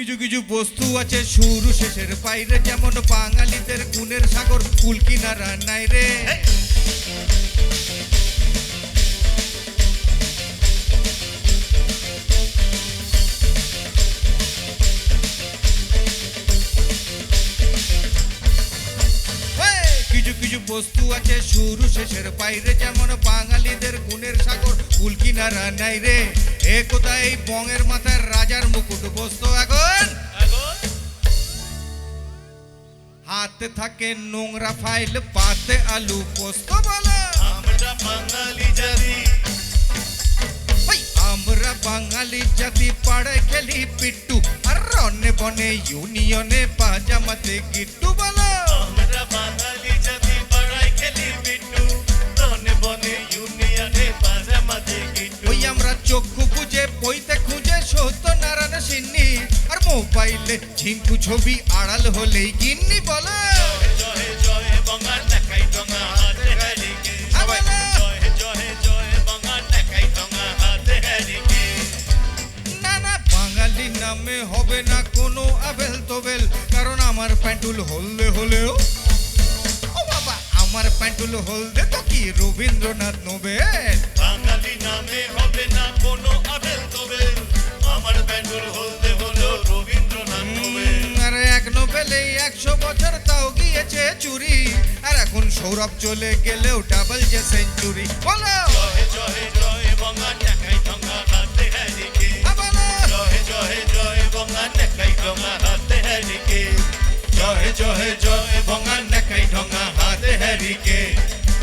কিছু কিছু বস্তু আছে শুরু শেষের বাইরে। যেমন বাঙালিদের গুণের সাগর কুলকিনারা নাই রে। বস্তু আছে শুরু শেষের বাইরে। যেমন বাঙালিদের গুণের সাগর কুল কিনারা নাই রে। এ কোথায় এই বঙের মাথায় রাজার মুকুট বস্তু এখন হাতে থাকে নোংরা ফাইল পাতে আলু পোস্ত বলো। আমরা বাঙালি জাতি। আমরা বাঙালি জাতি পাড়ায় খেলি পিট্টু। আর রনে বনে ইউনিয়নে পাজামাতে গিট্টু বলো। সত্যনারায়ণ আর মোবাইলে ঝিঙ্কু ছবি আড়াল হলেই গিন্নি বলো। বাঙালি নামে হবে না কোনো আবেল তবেল, কারণ আমার প্যান্টুল হলদে হলেও ও বাবা, আমার প্যান্টুল হলদে তো কি রবীন্দ্রনাথ নোবেল? বাঙালি নামে হবে না একশো বছর তাও গিয়েছে চুরি। আর এখন সৌরভ চলে গেলেও ডাবল যে সেঞ্চুরি বলো। জয় জয় জয় বঙ্গা দেখাই ডঙ্গা হাতে আ, বলো।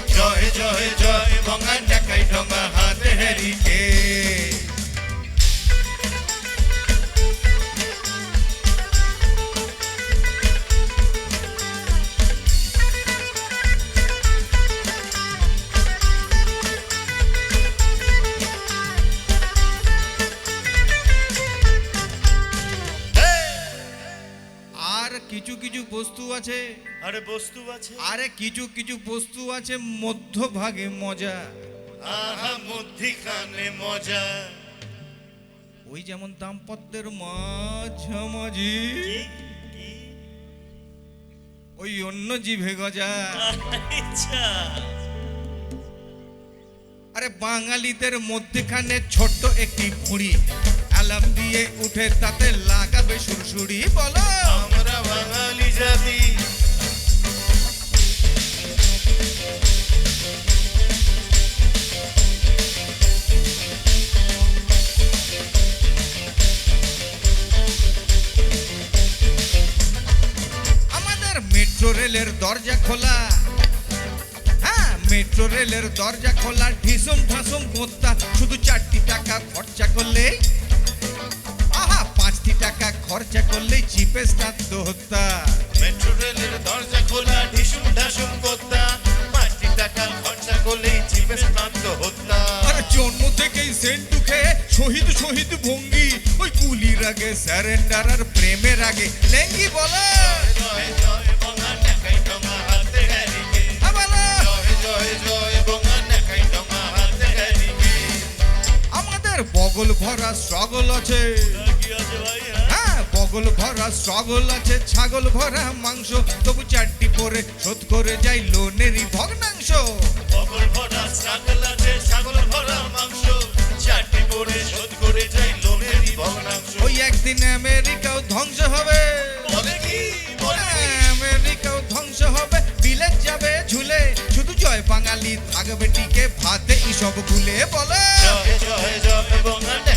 জয় জয় জয় বঙ্গা কিছু কিছু বস্তু আছে। আরে বস্তু আছে। আরে কিছু কিছু বস্তু আছে মধ্যভাগে মজা। আহা মধ্যিখানে মজা। ওই যেমন দাম্পত্যের মাঝামাঝি। ওই অন্য জিভে গজা। আচ্ছা। আরে বাঙালিদের মধ্যখানে ছোট্ট একটি ভুঁড়ি অ্যালাম দিয়ে উঠে তাতে লাগাবে সুরসুরি বলো। আমরা বাঙালি জাতি। আমাদের মেট্রো রেলের দরজা খোলা। হ্যাঁ মেট্রো রেলের দরজা খোলা ঢিসুম ঢাসুম গোত্তা। শুধু চারটি টাকা খরচা করলেই পাঁচটি টাকা খরচা করলেই চিপেস্ট আত্মহত্যা। মেট্রো রেলের দরজা খোলা ঢিসুম ঢাসুম করতা পাঁচটি টাকা খরচা করলেই চিপে আত্মহত্যা। হত্যা আর জন্ম থেকেই সেন্টু খেয়ে শহীদ শহীদ ভঙ্গি। ওই কুলির আগে স্যারেন্ডার আর প্রেমের আগে। লেঙ্গি বলো। বগল ভরা স্ট্রাগল আছে। হ্যাঁ? বগল ভরা স্ট্রাগল আছে ছাগল ভরা মাংস। তবু চারটি পরে শোধ করে যাই লোনেরই ভগ্নাংশ। বগল ভরা ছাগল আছে ছাগল ভরা মাংস। চারটি করে শোধ করে যাই লোনেরই ভগ্নাংশ। ওই একদিন আমেরিকাও ধ্বংস হবে। বলে কি? বলে হ্যাঁ, আমেরিকাও ধ্বংস হবে। বিলেত যাবে ঝুলে। শুধু জয় বাঙালি থাকবে টিকে ভাতে এসব ভুলে বলে। জয় জয় জয়